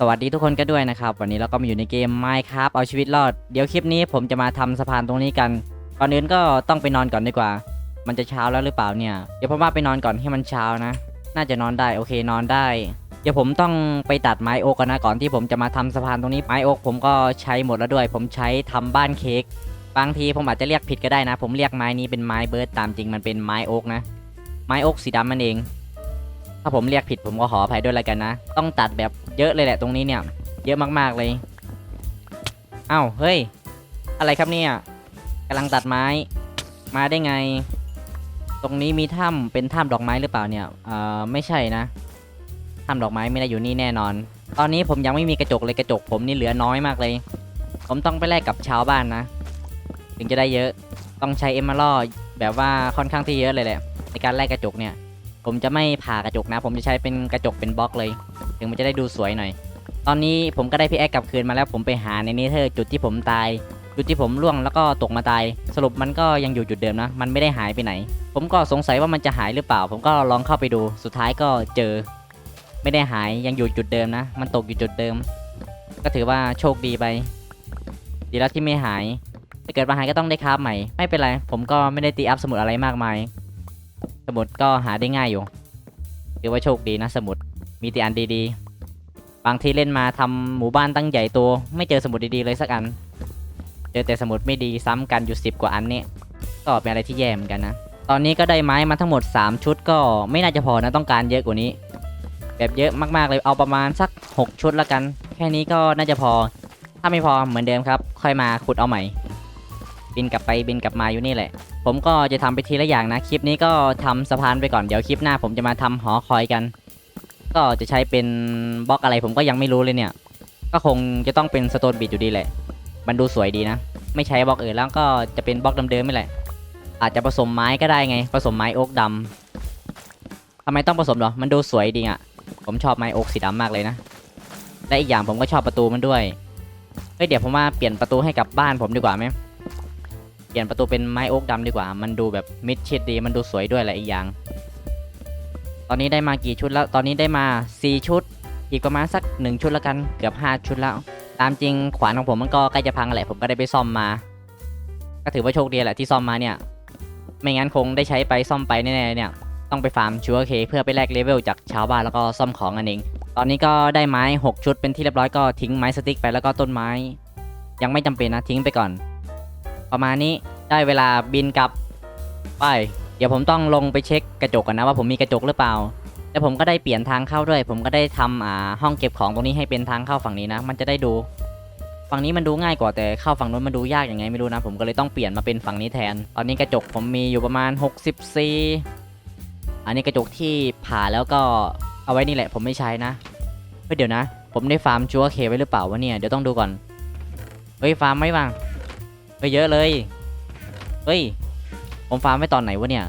สวัสดีทุกคนกันด้วยนะครับ วันนี้เราก็มาอยู่ในเกม Minecraft เอาชีวิตรอด เดี๋ยวคลิปนี้ผมจะมาทำสะพานตรงนี้กัน ก่อนอื่นก็ต้องไปนอนก่อนดีกว่า มันจะเช้าแล้วหรือเปล่าเนี่ย เดี๋ยวผมว่าไปนอนก่อนให้มันเช้านะ น่าจะนอนได้โอเคนอนได้ เดี๋ยวผมต้องไปตัดไม้โอ๊กก่อนนะก่อนที่ผมจะมาทำสะพานตรงนี้ไม้โอ๊กผมก็ใช้หมดแล้วด้วย ผมใช้ทำบ้านเค้ก บางทีผมอาจจะเรียกผิดก็ได้นะ ผมเรียกไม้นี้เป็นไม้เบิร์ดตามจริงมันเป็นไม้โอ๊กนะ ไม้โอ๊กสีดำมันเอง ถ้าผมเรียกผิดผมก็ขออภัยด้วยแล้วกันนะ ต้องตัดแบบเยอะเลยแหละตรงนี้เนี่ย เยอะมากๆเลย เอ้า เฮ้ย อะไรครับเนี่ยกำลังตัดไม้ มาได้ไง ตรงนี้มีถ้ำเป็นถ้ำดอกไม้หรือเปล่าเนี่ย เอ่อ ไม่ใช่นะ ถ้ำดอกไม้ไม่ได้อยู่นี่แน่นอน ตอนนี้ผมยังไม่มีกระจกเลยกระจกผมนี่เหลือน้อยมากเลย ผมต้องไปแลกกับชาวบ้านนะ ถึงจะได้เยอะ ต้องใช้เอมเมอรัลแบบว่าค่อนข้างที่เยอะเลยแหละในการแลกกระจกเนี่ย ผมจะไม่ผ่ากระจกนะ ผมจะใช้เป็นกระจกเป็นบล็อกเลย ถึงมันจะได้ดูสวยหน่อย ตอนนี้ผมก็ได้พี่แอ๊กกลับคืนมาแล้วผมไปหาในเนเธอร์จุดที่ผมตาย จุดที่ผมล่วงแล้วก็ตกมาตาย สรุปมันก็ยังอยู่จุดเดิมนะ มันไม่ได้หายไปไหน ผมก็สงสัยว่ามันจะหายหรือเปล่า ผมก็ลองเข้าไปดู สุดท้ายก็เจอ ไม่ได้หายยังอยู่จุดเดิมนะ มันตกอยู่จุดเดิม ก็ถือว่าโชคดีไป ดีแล้วที่ไม่หายถ้าเกิดมาหายก็ต้องได้คราฟใหม่ ไม่เป็นไร ผมก็ไม่ได้ตีอัพสมุดอะไรมากมาย สมุดก็หาได้ง่ายอยู่ถือว่าโชคดีนะสมุดมีแต่อันดีๆ บางทีเล่นมาทำหมู่บ้านตั้งใหญ่โตัวไม่เจอสมุดดีๆเลยสักอัน เจอแต่สมุดไม่ดีซ้ำกันอยู่สิบกว่าอันนี่ก็เป็นอะไรที่แย่เหมือนกันนะ ตอนนี้ก็ได้ไม้มาทั้งหมด 3 ชุดก็ไม่น่าจะพอนะต้องการเยอะกว่านี้ แบบเยอะมากๆเลยเอาประมาณสัก 6 ชุดละกัน แค่นี้ก็น่าจะพอ ถ้าไม่พอเหมือนเดิมครับ ค่อยมาขุดเอาใหม่ บินกลับไปบินกลับมาอยู่นี่แหละ ผมก็จะทำไปทีละอย่างนะ คลิปนี้ก็ทำสะพานไปก่อน เดี๋ยวคลิปหน้า ผมจะมาทำหอคอยกัน ก็จะใช้เป็นบล็อกอะไรผมก็ยังไม่รู้เลยเนี่ย ก็คงจะต้องเป็นสโตนบิดอยู่ดีแหละ มันดูสวยดีนะ ไม่ใช้บล็อกอื่นแล้วก็จะเป็นบล็อกเดิมๆไม่แหละ อาจจะผสมไม้ก็ได้ไง ผสมไม้โอ๊กดำทำไมต้องผสมหรอ มันดูสวยดีอะ ผมชอบไม้โอ๊กสีดำมากเลยนะ และอีกอย่างผมก็ชอบประตูมันด้วย เฮ้ยเดี๋ยวผมว่าเปลี่ยนประตูให้กับบ้านผมดีกว่าไหม ลี่ยนประตูเป็นไม้โอ๊กดำดีกว่า มันดูแบบมิดชิดดี มันดูสวยด้วยแหละอีกอย่าง ตอนนี้ได้มากี่ชุดแล้ว ตอนนี้ได้มา 4 ชุด อีกประมาณสัก 1 ชุดแล้วกัน เกือบ 5 ชุดแล้ว ตามจริงขวานของผมมันก็ใกล้จะพังแหละ ผมก็ได้ไปซ่อมมา ก็ถือว่าโชคดีแหละที่ซ่อมมาเนี่ย ไม่งั้นคงได้ใช้ไปซ่อมไปแน่ๆเนี่ย ต้องไปฟาร์มชัวร์เค เพื่อไปแลกเลเวลจากชาวบ้านแล้วก็ซ่อมของอันเอง ตอนนี้ก็ได้ไม้ 6 ชุดเป็นที่เรียบร้อยก็ทิ้งไม้สติ๊กไปแล้วก็ต้นไม้ ยังไม่จำเป็นนะทิ้งไปก่อน ประมาณนี้ได้เวลาบินกลับไป เดี๋ยวผมต้องลงไปเช็คกระจกกันนะว่าผมมีกระจกหรือเปล่าแล้วผมก็ได้เปลี่ยนทางเข้าด้วย ผมก็ได้ทำอ่าห้องเก็บของตรงนี้ให้เป็นทางเข้าฝั่งนี้นะ มันจะได้ดู ฝั่งนี้มันดูง่ายกว่าแต่เข้าฝั่งนู้นมันดูยากยังไงไม่รู้นะ ผมก็เลยต้องเปลี่ยนมาเป็นฝั่งนี้แทน ตอนนี้กระจกผมมีอยู่ประมาณ 64 อันนี้กระจกที่ผ่าแล้วก็เอาไว้นี่แหละ ผมไม่ใช้นะเฮ้ยเดี๋ยวนะ ผมได้ฟาร์มชัวเคไว้หรือเปล่าวะเนี่ยเดี๋ยวต้องดูก่อนเฮ้ยฟาร์มไม่ว่าง ไปเยอะเลย เฮ้ย ผมฟาร์มไว้ตอนไหนวะเนี่ย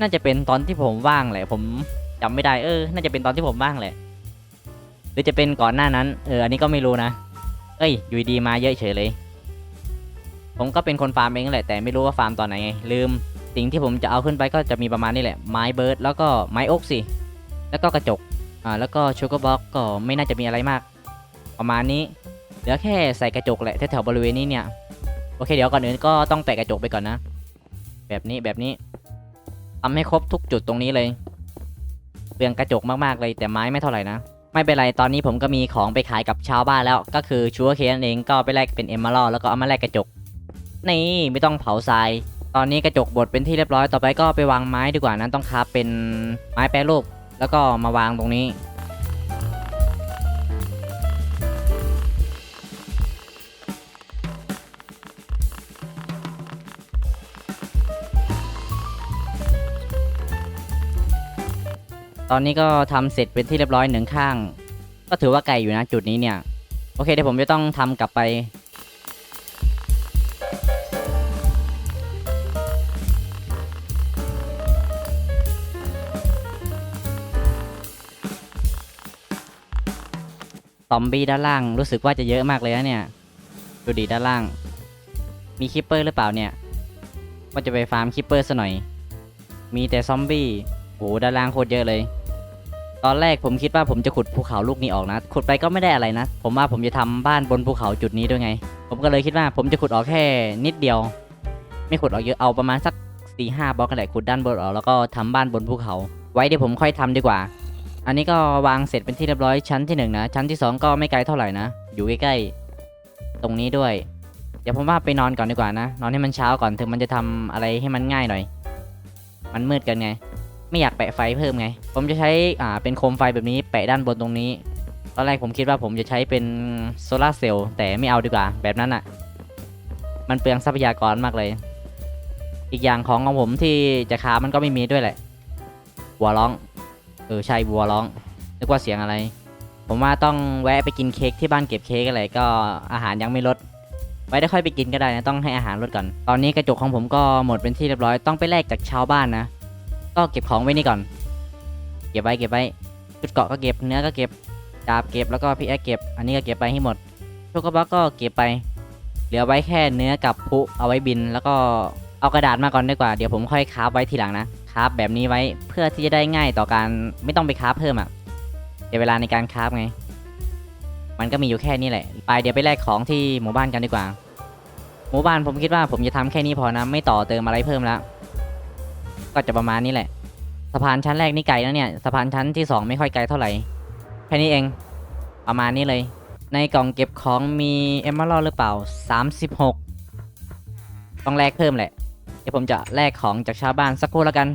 น่าจะเป็นตอนที่ผมว่างแหละ ผมจำไม่ได้ เออ น่าจะเป็นตอนที่ผมว่างแหละ หรือจะเป็นก่อนหน้านั้น เออ อันนี้ก็ไม่รู้นะ เอ้ย อยู่ดีมาเยอะเฉยเลย ผมก็เป็นคนฟาร์มเองแหละ แต่ไม่รู้ว่าฟาร์มตอนไหนไง ลืม สิ่งที่ผมจะเอาขึ้นไปก็จะมีประมาณนี้แหละ ไม้เบิร์ด แล้วก็ไม้โอ๊กสิ แล้วก็กระจก อ่า แล้วก็ชูการ์บ็อกก็ไม่น่าจะมีอะไรมาก ประมาณนี้ เหลือแค่ใส่กระจกแหละแถวๆบริเวณนี้เนี่ย โอเคเดี๋ยวก่อนอื่นก็ต้องแปะกระจกไปก่อนนะ แบบนี้แบบนี้ทำให้ครบทุกจุดตรงนี้เลยเปลืองกระจกมากๆเลยแต่ไม้ไม่เท่าไหร่นะไม่เป็นไรตอนนี้ผมก็มีของไปขายกับชาวบ้านแล้ว ก็คือชัวร์เคนเองก็ไปแลกเป็นเอมเมอรัลแล้วก็เอามาแลกกระจก นี่ไม่ต้องเผาทราย ตอนนี้กระจกบดเป็นที่เรียบร้อยต่อไปก็ไปวางไม้ดีกว่านั้นต้องคาเป็นไม้แปรรูป แล้วก็มาวางตรงนี้ อนนี้ก็ทำเสร็จเป็นที่เรียบร้อยหนึ่งข้าง ก็ถือว่าไกลอยู่นะจุดนี้เนี่ย โอเคเดี๋ยวผมจะต้องทำกลับไป ซอมบี้ด้านล่างรู้สึกว่าจะเยอะมากเลยนะเนี่ย ดูดีด้านล่าง มีคิปเปอร์หรือเปล่าเนี่ยว่าจะไปฟาร์มคิปเปอร์ซะหน่อย มีแต่ซอมบี้โหด้านล่างโคตรเยอะเลย ตอนแรกผมคิดว่าผมจะขุดภูเขาลูกนี้ออกนะ ขุดไปก็ไม่ได้อะไรนะ ผมว่าผมจะทำบ้านบนภูเขาจุดนี้ด้วยไง ผมก็เลยคิดว่าผมจะขุดออกแค่นิดเดียว ไม่ขุดออกเยอะ เอาประมาณสักสี่ห้าบล็อกกันแหละขุดด้านบนออกแล้วก็ทำบ้านบนภูเขา ไว้เดี๋ยวผมค่อยทำดีกว่า อันนี้ก็วางเสร็จเป็นที่เรียบร้อยชั้นที่หนึ่งนะ ชั้นที่สองก็ไม่ไกลเท่าไหร่นะ อยู่ใกล้ๆ ตรงนี้ด้วย เดี๋ยวผมว่าไปนอนก่อนดีกว่านะ นอนให้มันเช้าก่อนถึงมันจะทำอะไรให้มันง่ายหน่อย มันมืดเกันไง ไม่อยากแปะไฟเพิ่มไง ผมจะใช้อ่าเป็นโคมไฟแบบนี้แปะด้านบนตรงนี้ ตอนแรกผมคิดว่าผมจะใช้เป็นโซลาร์เซลล์แต่ไม่เอาดีกว่า แบบนั้นอะ่ะ มันเปลืองทรัพยากรมากเลย อีกอย่างของของผมที่จะค้ามันก็ไม่มีด้วยแหละวัวร้อง เออใช่วัวร้อง นึกว่าเสียงอะไร ผมว่าต้องแวะไปกินเค้กที่บ้านเก็บเค้กอะไรก็อาหารยังไม่ลดไว้ได้ค่อยไปกินก็ได้นะต้องให้อาหารลดก่อน ตอนนี้กระจกของผมก็หมดเป็นที่เรียบร้อยต้องไปแลกจากชาวบ้านนะ ก็เก็บของไว้นี่ก่อน เก็บไว้เก็บไว้ชุดเกาะก็เก็บเนื้อก็เก็บดาบเก็บแล้วก็พี่แอคเก็บ อันนี้ก็เก็บไปให้หมดชุกกระบอกก็เก็บไป เหลือไว้แค่เนื้อกับพุเอาไว้บิน แล้วก็เอากระดาษมาก่อนดีกว่า เดี๋ยวผมค่อยคราฟไว้ทีหลังนะ คราฟแบบนี้ไว้เพื่อที่จะได้ง่ายต่อการไม่ต้องไปคราฟเพิ่มอะ่ะ เดี๋ยวเวลาในการคราฟไง มันก็มีอยู่แค่นี้แหละ ไปเดี๋ยวไปแลกของที่หมู่บ้านกันดีกว่า หมู่บ้านผมคิดว่าผมจะทำแค่นี้พอนะ ไม่ต่อเติมอะไรเพิ่มแล้ว ก็จะประมาณนี้แหละ สะพานชั้นแรกนี่ไกลแล้วเนี่ย สะพานชั้นที่สองไม่ค่อยไกลเท่าไหร่ แค่นี้เอง ประมาณนี้เลย ในกล่องเก็บของมีเอมเมอรัลหรือเปล่า 36 ต้องแลกเพิ่มแหละ เดี๋ยวผมจะแลกของจากชาวบ้านสักครู่แล้วกัน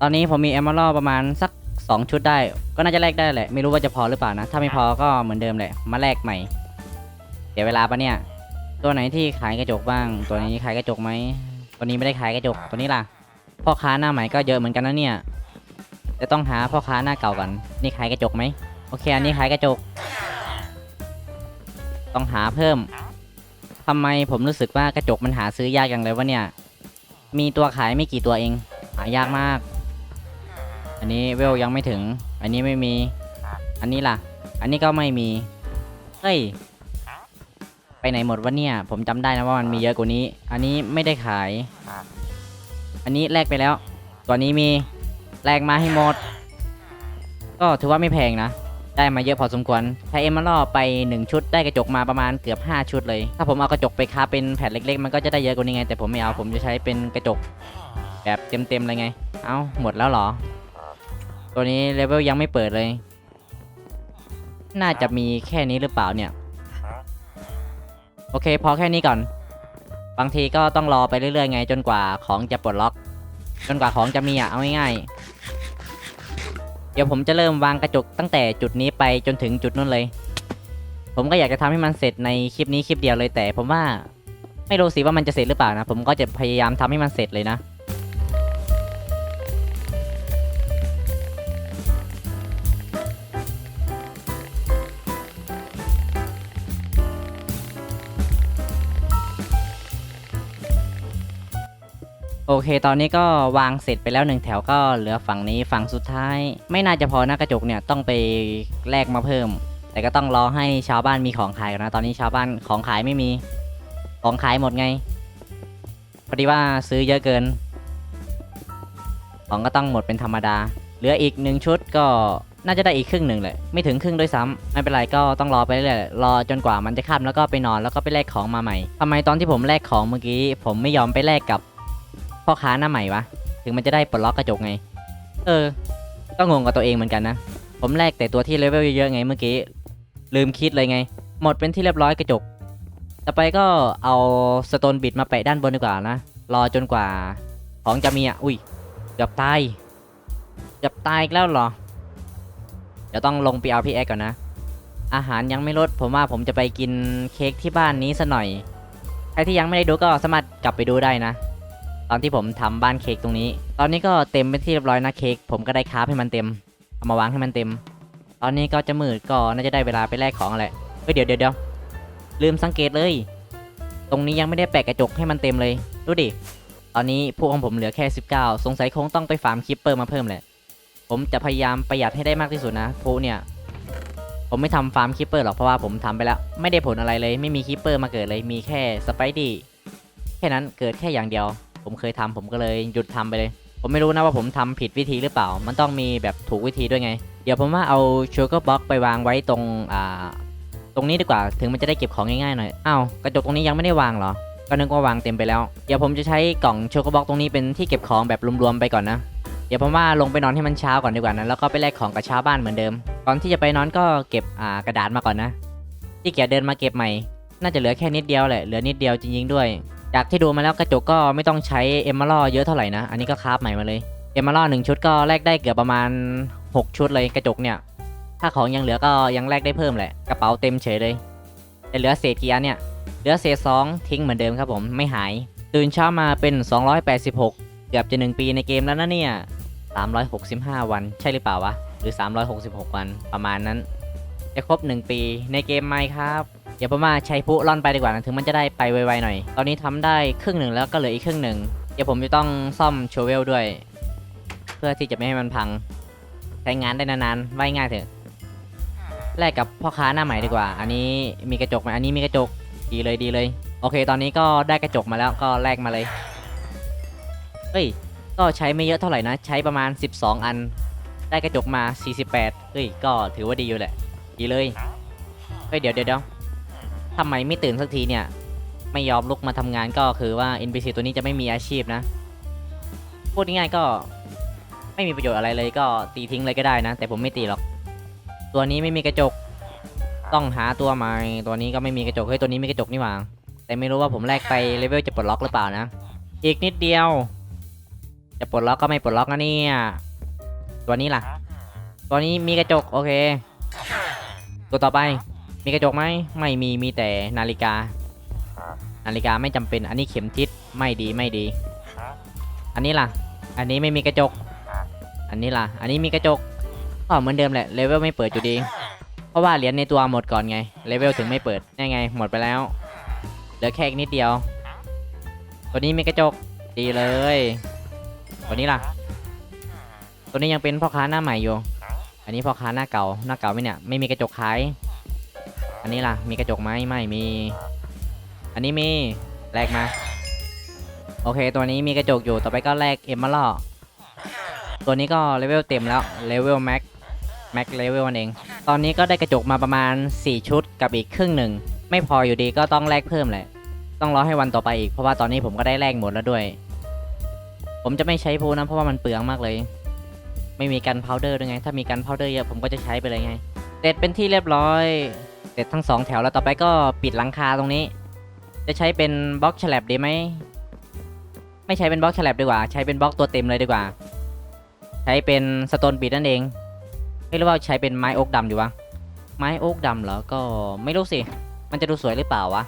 ตอนนี้ผมมีเอมเมอรัลประมาณสัก 2 ชุดได้ ก็น่าจะแลกได้แหละ ไม่รู้ว่าจะพอหรือเปล่านะ ถ้าไม่พอก็เหมือนเดิมแหละ มาแลกใหม่ เดี๋ยวเวลาปะเนี่ย ตัวไหนที่ขายกระจกบ้าง ตัวนี้ขายกระจกไหมตัวนี้ไม่ได้ขายกระจก ตัวนี้ล่ะ พ่อค้าหน้าใหม่ก็เยอะเหมือนกันนะเนี่ย จะต้องหาพ่อค้าหน้าเก่าก่อนนี่ขายกระจกไหมโอเค อันนี้ขายกระจก ต้องหาเพิ่มทำไมผมรู้สึกว่ากระจกมันหาซื้อยากอย่างเลยวะเนี่ย มีตัวขายไม่กี่ตัวเอง หายากมาก อันนี้เวลยังไม่ถึง อันนี้ไม่มี อันนี้ล่ะ อันนี้ก็ไม่มี เฮ้ย ไปไหนหมดวะเนี่ย ผมจำได้นะว่ามันมีเยอะกว่านี้ อันนี้ไม่ได้ขาย อันนี้แลกไปแล้ว ตัวนี้มีแลกมาให้หมด ก็ถือว่าไม่แพงนะ ได้มาเยอะพอสมควรใช้เอมมอรัลไป 1 ชุด ได้กระจกมาประมาณเกือบ 5 ชุดเลย ถ้าผมเอากระจกไปค้าเป็นแผ่นเล็ก ๆ มันก็จะได้เยอะกว่านี้ไง แต่ผมไม่เอา ผมจะใช้เป็นกระจกแบบเต็มๆเลยไง เอาหมดแล้วเหรอ ตัวนี้เลเวลยังไม่เปิดเลย น่าจะมีแค่นี้หรือเปล่าเนี่ย โอเค พอแค่นี้ก่อน บางทีก็ต้องรอไปเรื่อยๆไง จนกว่าของจะปลดล็อก จนกว่าของจะมีอะเอาง่ายๆเดี๋ยวผมจะเริ่มวางกระจกตั้งแต่จุดนี้ไปจนถึงจุดนู้นเลย ผมก็อยากจะทำให้มันเสร็จในคลิปนี้คลิปเดียวเลยแต่ผมว่าไม่รู้สิว่ามันจะเสร็จหรือเปล่านะ ผมก็จะพยายามทำให้มันเสร็จเลยนะ โอเค ตอนนี้ก็วางเสร็จไปแล้วหนึ่งแถวก็เหลือฝั่งนี้ฝั่งสุดท้าย ไม่น่าจะพอหนะกระจกเนี่ยต้องไปแลกมาเพิ่ม แต่ก็ต้องรอให้ชาวบ้านมีของขายก่อนนะ ตอนนี้ชาวบ้านของขายไม่มี ของขายหมดไงพอดีว่าซื้อเยอะเกิน ของก็ต้องหมดเป็นธรรมดา เหลืออีกหนึ่งชุดก็น่าจะได้อีกครึ่งหนึ่งแหละไม่ถึงครึ่งด้วยซ้ำไม่เป็นไรก็ต้องรอไปเรื่อยรอจนกว่ามันจะค่ำแล้วก็ไปนอนแล้วก็ไปแลกของมาใหม่ทำไมตอนที่ผมแลกของเมื่อกี้ ผมไม่ยอมไปแลกกับ พ่อค้าหน้าใหม่วะ ถึงมันจะได้ปลดล็อกกระจกไง เออ ก็งงกับตัวเองเหมือนกันนะ ผมแลกแต่ตัวที่เลเวลเยอะๆไงเมื่อกี้ ลืมคิดเลยไง หมดเป็นที่เรียบร้อยกระจก ต่อไปก็เอาสโตนบิดมาแปะด้านบนดีกว่านะ รอจนกว่า ของจะมีอะ อุ้ยเกือบตายเกือบตายอีกแล้วเหรอ เดี๋ยวต้องลงไปเอาพี่แอ็กก่อนนะ อาหารยังไม่ลด ผมว่าผมจะไปกินเค้กที่บ้านนี้ซะหน่อย ใครที่ยังไม่ได้ดูก็สามารถกลับไปดูได้นะ อนที่ผมทำบ้านเค้กตรงนี้ ตอนนี้ก็เต็มเป็นที่เรียบร้อยนะเค้กผมก็ได้คราฟให้มันเต็มเอามาวางให้มันเต็ม ตอนนี้ก็จะมืดก็น่าจะได้เวลาไปแลกของแหละเฮ้ยเดี๋ยวเดี๋ยวเดี๋ยวลืมสังเกตเลย ตรงนี้ยังไม่ได้แปะกระจกให้มันเต็มเลยดูดิตอนนี้พวกของผมเหลือแค่ 19 สงสัยคงต้องไปฟาร์มคิปเปอร์มาเพิ่มแหละ ผมจะพยายามประหยัดให้ได้มากที่สุดนะพวกเนี่ย ผมไม่ทำฟาร์มคิปเปอร์หรอกเพราะว่าผมทำไปแล้ว ไม่ได้ผลอะไรเลย ไม่มีคิปเปอร์มาเกิดเลย มีแค่สไปดี้แค่นั้นเกิดแค่อย่างเดียว ผมเคยทำผมก็เลยหยุดทำไปเลย ผมไม่รู้นะว่าผมทำผิดวิธีหรือเปล่า มันต้องมีแบบถูกวิธีด้วยไง เดี๋ยวผมว่าเอาชูเกอร์บ็อกไปวางไว้ตรงอ่าตรงนี้ดีกว่าถึงมันจะได้เก็บของง่ายๆหน่อยอ้าวกระจกตรงนี้ยังไม่ได้วางเหรอก็นึกว่าวางเต็มไปแล้ว เดี๋ยวผมจะใช้กล่องโชกบ็อกตรงนี้เป็นที่เก็บของแบบรวมๆไปก่อนนะ เดี๋ยวผมว่าลงไปนอนให้มันเช้าก่อนดีกว่านะ แล้วก็ไปแลกของกับชาวบ้านเหมือนเดิม ก่อนที่จะไปนอนก็เก็บอ่ากระดาษมาก่อนนะ ที่เกียจเดินมาเก็บใหม่ น่าจะเหลือแค่นิดเดียวแหละ เหลือนิดเดียวจริงๆด้วย จากที่ดูมาแล้วกระจกก็ไม่ต้องใช้เอมเมอรัลเยอะเท่าไหร่นะ อันนี้ก็คราฟใหม่มาเลยเอมเมอรัลหนึ่งชุดก็แลกได้เกือบประมาณ 6 ชุดเลยกระจกเนี่ย ถ้าของยังเหลือก็ยังแลกได้เพิ่มแหละ กระเป๋าเต็มเฉยเลยแต่เหลือเศษกี่อันเนี่ย เหลือเศษสองทิ้งเหมือนเดิมครับผมไม่หาย ตื่นเช้ามาเป็น 286 เกือบจะ 1 ปีในเกมแล้วนะเนี่ย 365 วันใช่หรือเปล่าวะ หรือ 366 วันประมาณนั้น จะครบ 1 ปีในเกมไหมครับ ดี๋ยวผมมาใช้พุล่อนไปดีกว่านะถึงมันจะได้ไปไวๆหน่อย ตอนนี้ทำได้ครึ่งหนึ่งแล้วก็เหลืออีกครึ่งหนึ่งเดี๋ยวผมจะต้องซ่อมโชเวลด้วย เพื่อที่จะไม่ให้มันพัง ใช้งานได้นานๆไว้ง่ายเถอะแลกกับพ่อค้าหน้าใหม่ดีกว่า อันนี้มีกระจกไหมอันนี้มีกระจกดีเลยดีเลย โอเค ตอนนี้ก็ได้กระจกมาแล้วก็แลกมาเลยเฮ้ยก็ใช้ไม่เยอะเท่าไหร่นะ ใช้ประมาณ 12 อัน ได้กระจกมา 48เฮ้ยก็ถือว่าดีอยู่แหละ ดีเลยเฮ้ยเดี๋ยวเดี๋ยว ทำไมไม่ตื่นสักทีเนี่ย ไม่ยอมลุกมาทำงานก็คือว่า NPC ตัวนี้จะไม่มีอาชีพนะ พูดง่ายๆก็ไม่มีประโยชน์อะไรเลยก็ตีทิ้งเลยก็ได้นะ แต่ผมไม่ตีหรอก ตัวนี้ไม่มีกระจก ต้องหาตัวใหม่ตัวนี้ก็ไม่มีกระจกเฮ้ยตัวนี้มีกระจกนี่หว่าแต่ไม่รู้ว่าผมแลกไปเลเวลจะปลดล็อกหรือเปล่านะ อีกนิดเดียว จะปลดล็อกก็ไม่ปลดล็อกนะเนี่ยตัวนี้ล่ะ ตัวนี้มีกระจกโอเค ตัวต่อไป มีกระจกไหมไม่มีมีแต่นาฬิกา นาฬิกาไม่จำเป็น อันนี้เข็มทิศไม่ดีไม่ดี อันนี้ล่ะ อันนี้ไม่มีกระจก อันนี้ล่ะ อันนี้มีกระจกก็เหมือนเดิมแหละเลเวลไม่เปิดอยู่ดี เพราะว่าเหรียญในตัวหมดก่อนไงเลเวลถึงไม่เปิดยังไง หมดไปแล้วเหลือแค่อีกนิดเดียว ตัวนี้มีกระจกดีเลยตัวนี้ล่ะ ตัวนี้ยังเป็นพ่อค้าหน้าใหม่อยู่อันนี้พ่อค้าหน้าเก่าหน้าเก่าไหมเนี่ยไม่มีกระจกขาย อันนี้ล่ะ มีกระจกไหมไม่มี อันนี้มีแลกมา โอเค ตัวนี้มีกระจกอยู่ต่อไปก็แลกเอ็มมาล่อตัวนี้ก็เลเวลเต็มแล้วเลเวลแม็กแม็กเลเวลนั่นเอง ตอนนี้ก็ได้กระจกมาประมาณ 4 ชุดกับอีกครึ่งหนึ่ง ไม่พออยู่ดีก็ต้องแลกเพิ่มแหละต้องรอให้วันต่อไปอีกเพราะว่าตอนนี้ผมก็ได้แลกหมดแล้วด้วย ผมจะไม่ใช้พูนะเพราะว่ามันเปลืองมากเลย ไม่มีกันพาวเดอร์ด้วยไง ถ้ามีกันพาวเดอร์เยอะผมก็จะใช้ไปเลยไงเสร็จเป็นที่เรียบร้อย เสร็จทั้งสองแถวแล้วต่อไปก็ปิดหลังคาตรงนี้ จะใช้เป็นบล็อกฉลับดีไหมไม่ใช้เป็นบล็อกฉลับดีกว่า ใช้เป็นบล็อกตัวเต็มเลยดีกว่า ใช้เป็นสโตนบิดนั่นเอง ไม่รู้ว่าใช้เป็นไม้โอ๊กดำอยู่วะไม้โอ๊กดำเหรอก็ไม่รู้สิมันจะดูสวยหรือเปล่าวะ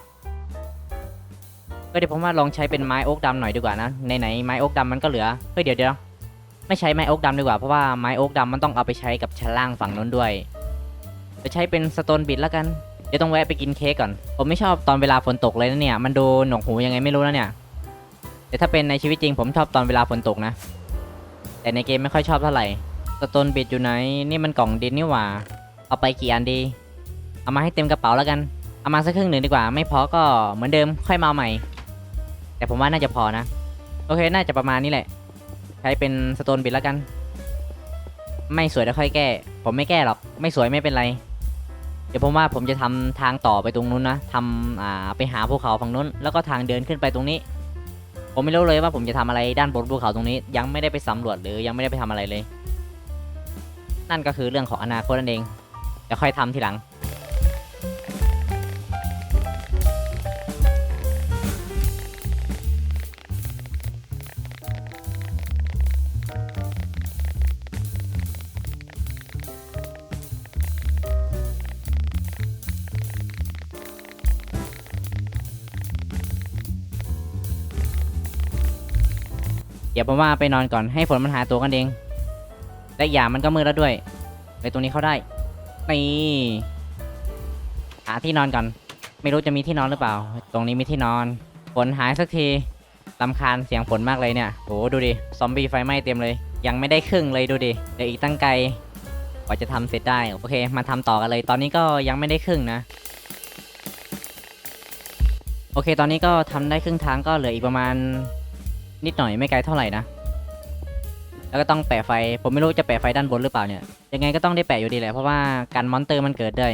ก็เดี๋ยวผมว่าลองใช้เป็นไม้โอ๊กดำหน่อยดีกว่านะไหนไม้โอ๊กดำมันก็เหลือเฮ้ยเดี๋ยวเดี๋ยวไม่ใช้ไม้โอ๊กดำดีกว่าเพราะว่าไม้โอ๊กดำมันต้องเอาไปใช้กับชั้นล่างฝั่งนู้นด้วย จะใช้เป็นสโตนบิดแล้วกัน เดี๋ยวต้องแวะไปกินเค้กก่อน ผมไม่ชอบตอนเวลาฝนตกเลยนะเนี่ย มันดูหนวกหูยังไงไม่รู้นะเนี่ย แต่ถ้าเป็นในชีวิตจริงผมชอบตอนเวลาฝนตกนะ แต่ในเกมไม่ค่อยชอบเท่าไหร่ สโตนบิดอยู่ไหน นี่มันกล่องดินนี่หว่า เอาไปกี่อันดี เอามาให้เต็มกระเป๋าแล้วกัน เอามาสักครึ่งหนึ่งดีกว่า ไม่พอก็เหมือนเดิมค่อยมาเอาใหม่ แต่ผมว่าน่าจะพอนะ โอเค น่าจะประมาณนี้แหละ ใช้เป็นสโตนบิดแล้วกัน ไม่สวยแล้วค่อยแก้ ผมไม่แก้หรอก ไม่สวยไม่เป็นไร ดี๋ยวผมว่าผมจะทำทางต่อไปตรงนู้นนะทำอ่าไปหาภูเขาฝั่งนู้น แล้วก็ทางเดินขึ้นไปตรงนี้ ผมไม่รู้เลยว่าผมจะทำอะไรด้านบนภูเขาตรงนี้ ยังไม่ได้ไปสำรวจหรือยังไม่ได้ไปทำอะไรเลย นั่นก็คือเรื่องของอนาคตนั่นเองจะค่อยทำทีหลัง เดี๋ยวผมว่าไปนอนก่อนให้ฝนมันหายตัวกันเอง และอย่ามันก็มืดแล้วด้วย ไปตรงนี้เข้าได้นี่หาที่นอนก่อน ไม่รู้จะมีที่นอนหรือเปล่า ตรงนี้มีที่นอน ฝนหายสักทีลำคาญเสียงฝนมากเลยเนี่ยโหดูดิ ซอมบี้ไฟไหม้เต็มเลย ยังไม่ได้ครึ่งเลยดูดิ เดี๋ยวอีกตั้งไกลกว่าจะทำเสร็จได้ โอเค มาทำต่อกันเลย ตอนนี้ก็ยังไม่ได้ครึ่งนะ โอเค ตอนนี้ก็ทำได้ครึ่งทางก็เหลืออีกประมาณ นิดหน่อยไม่ไกลเท่าไหร่นะ แล้วก็ต้องแปะไฟ ผมไม่รู้จะแปะไฟด้านบนหรือเปล่าเนี่ย ยังไงก็ต้องได้แปะอยู่ดีแหละเพราะว่าการมอนเตอร์มันเกิดได้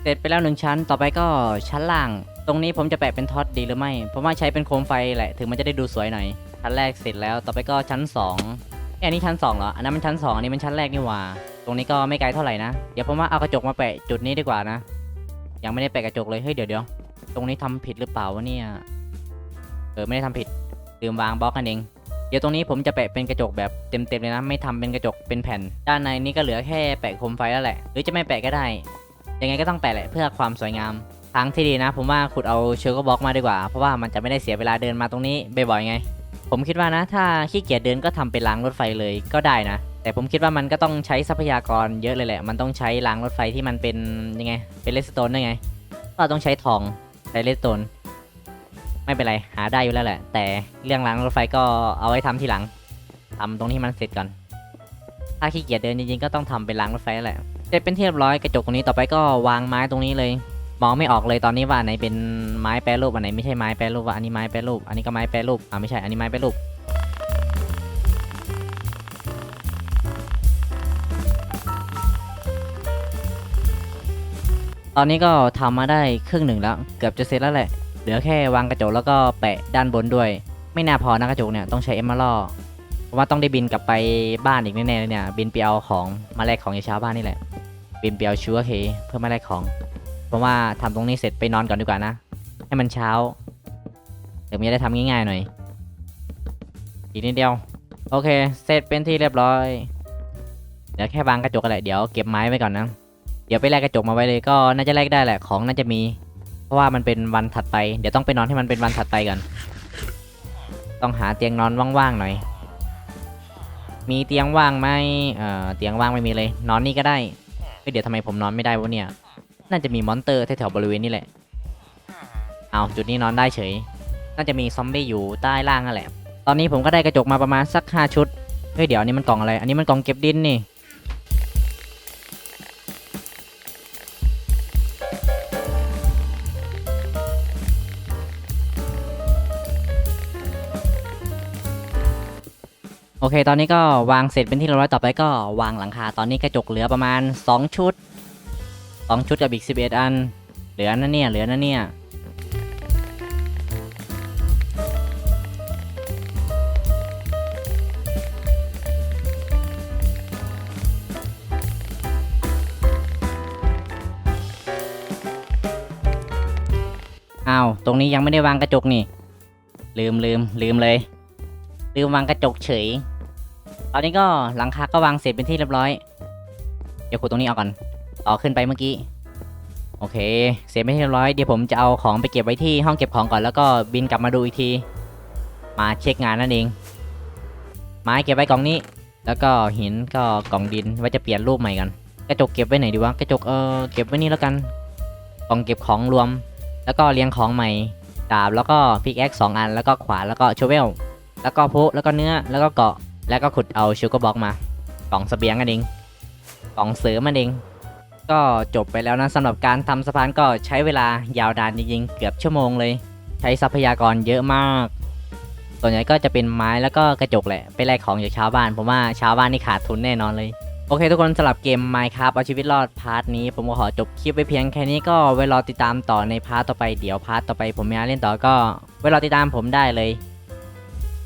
เสร็จไปแล้วหนึ่งชั้น ต่อไปก็ชั้นล่าง ตรงนี้ผมจะแปะเป็นท็อตดีหรือไม่ ผมว่าใช้เป็นโคมไฟแหละ ถึงมันจะได้ดูสวยหน่อย ชั้นแรกเสร็จแล้ว ต่อไปก็ชั้นสองอันนี้ชั้นสองเหรอ อันนั้นมันชั้นสองอันนี้มันชั้นแรกนี่หว่า ตรงนี้ก็ไม่ไกลเท่าไหร่นะ เดี๋ยวผมว่าเอากระจกมาแปะจุดนี้ดีกว่านะ ยังไม่ได้แปะกระจกเลย เฮ้ยเดี๋ยวเดี๋ยวตรงนี้ทำผิดหรือเปล่าวะเนี่ย เออไม่ได้ทำผิด ลืมวางบล็อกกันเอง เดี๋ยวตรงนี้ผมจะแปะเป็นกระจกแบบเต็มๆเลยนะ ไม่ทำเป็นกระจกเป็นแผ่น ด้านในนี้ก็เหลือแค่แปะโคมไฟแล้วแหละ หรือจะไม่แปะก็ได้ ยังไงก็ต้องแปะแหละเพื่อความสวยงาม ทางที่ดีนะ ผมว่าขุดเอาเชลก็บล็อกมาดีกว่า เพราะว่ามันจะไม่ได้เสียเวลาเดินมาตรงนี้บ่อยๆไง ผมคิดว่านะ ถ้าขี้เกียจเดินก็ทำเป็นรางรถไฟเลยก็ได้นะ แต่ผมคิดว่ามันก็ต้องใช้ทรัพยากรเยอะเลยแหละ มันต้องใช้รางรถไฟที่มันเป็นยังไง เป็นเลสโตนด้วยไง ก็ต้องใช้ทอง ใช้เลสโตน ไม่เป็นไร หาได้อยู่แล้วแหละ แต่เรื่องรางรถไฟก็เอาไว้ทำทีหลังทำตรงที่มันเสร็จก่อน ถ้าขี้เกียจเดินจริงๆก็ต้องทำเป็นรางรถไฟแหละ เสร็จเป็นที่เรียบร้อยกระจกตรงนี้ต่อไปก็วางไม้ตรงนี้เลย มองไม่ออกเลยตอนนี้ว่าอันไหนเป็นไม้แปรรูป อันไหนไม่ใช่ไม้แปรรูปว่าอันนี้ไม้แปรรูป อันนี้ก็ไม้แปรรูป อ่าไม่ใช่ อันนี้ไม้แปรรูป ตอนนี้ก็ทำมาได้ครึ่งหนึ่งแล้ว เกือบจะเสร็จแล้วแหละ เหลือแค่วางกระจกแล้วก็แปะด้านบนด้วย ไม่น่าพอนะกระจกเนี่ยต้องใช้เอมเมอรัลเพราะว่าต้องได้บินกลับไปบ้านอีกแน่ๆเลยเนี่ยบินไปเอาของมาแลกของจาชาวบ้านนี่แหละ บินไปเอาชัวเคเพื่อมาแลกของ เพราะว่าทำตรงนี้เสร็จไปนอนก่อนดีกว่านะ ให้มันเช้าเดี๋ยวมีได้ทำง่ายๆหน่อยอีกนิดเดียว โอเค เสร็จเป็นที่เรียบร้อย เดี๋ยวแค่วางกระจกอะไรเดี๋ยวเก็บไม้ไว้ก่อนนะ เดี๋ยวไปแลกกระจกมาไว้เลยก็น่าจะแลกได้แหละของน่าจะมี เพราะว่ามันเป็นวันถัดไป เดี๋ยวต้องไปนอนให้มันเป็นวันถัดไปก่อนต้องหาเตียงนอนว่างๆหน่อย มีเตียงว่างไหมเอ่อเตียงว่างไม่มีเลย นอนนี่ก็ได้เฮ้ยเดี๋ยวทำไมผมนอนไม่ได้วะเนี่ย น่าจะมีมอนเตอร์แถวๆบริเวณนี้แหละเอาจุดนี้นอนได้เฉย น่าจะมีซอมบี้อยู่ใต้ล่างนั่นแหละ ตอนนี้ผมก็ได้กระจกมาประมาณสักห้าชุด เฮ้ยเดี๋ยวอันนี้มันกล่องอะไร อันนี้มันกล่องเก็บดินนี่ โอเค ตอนนี้ก็วางเสร็จเป็นที่เรียบร้อยต่อไปก็วางหลังคา ตอนนี้กระจกเหลือประมาณ 2 ชุด 2 ชุดกับอีก 11 อัน เหลือนั่นเนี่ย เหลือนั่นเนี่ย อ้าว ตรงนี้ยังไม่ได้วางกระจกนี่ ลืมลืมลืมเลย ลืมวางกระจกเฉย ตอนนี้ก็หลังคาก็วางเสร็จเป็นที่เรียบร้อย เดี๋ยวขุดตรงนี้เอาก่อนต่อขึ้นไปเมื่อกี้ โอเค เสร็จเป็นที่เรียบร้อย เดี๋ยวผมจะเอาของไปเก็บไว้ที่ห้องเก็บของก่อนแล้วก็บินกลับมาดูอีกที มาเช็คงานนั่นเอง ไม้เก็บไว้กล่องนี้ แล้วก็หินก็กล่องดินไว้จะเปลี่ยนรูปใหม่กัน กระจกเก็บไว้ไหนดีวะ กระจกเออเก็บไว้นี่แล้วกัน กล่องเก็บของรวม แล้วก็เรียงของใหม่ ดาบแล้วก็พิกแอคสองอัน แล้วก็ขวานแล้วก็ชเวล แล้วก็พุแล้วก็เนื้อ แล้วก็เกาะ แล้วก็ขุดเอาชิลก็บล็อกมากล่องสเสบียงกันเองกล่องเสริมมันเอง ก็จบไปแล้วนะสำหรับการทำสะพานก็ใช้เวลายาวนานจริงๆเกือบชั่วโมงเลย ใช้ทรัพยากรเยอะมาก ส่วนใหญ่ก็จะเป็นไม้แล้วก็กระจกแหละไปแลกของจากชาวบ้านผมว่าชาวบ้านนี่ขาดทุนแน่นอนเลยโอเคทุกคนสำหรับเกม Minecraft เอาชีวิตรอดพาร์ทนี้ผมก็ขอจบคลิปไว้เพียงแค่นี้ก็ไว้รอติดตามต่อในพาร์ทต่อไปเดี๋ยวพาร์ทต่อไปผมมีอะไรเล่นต่อก็ไว้รอติดตามผมได้เลย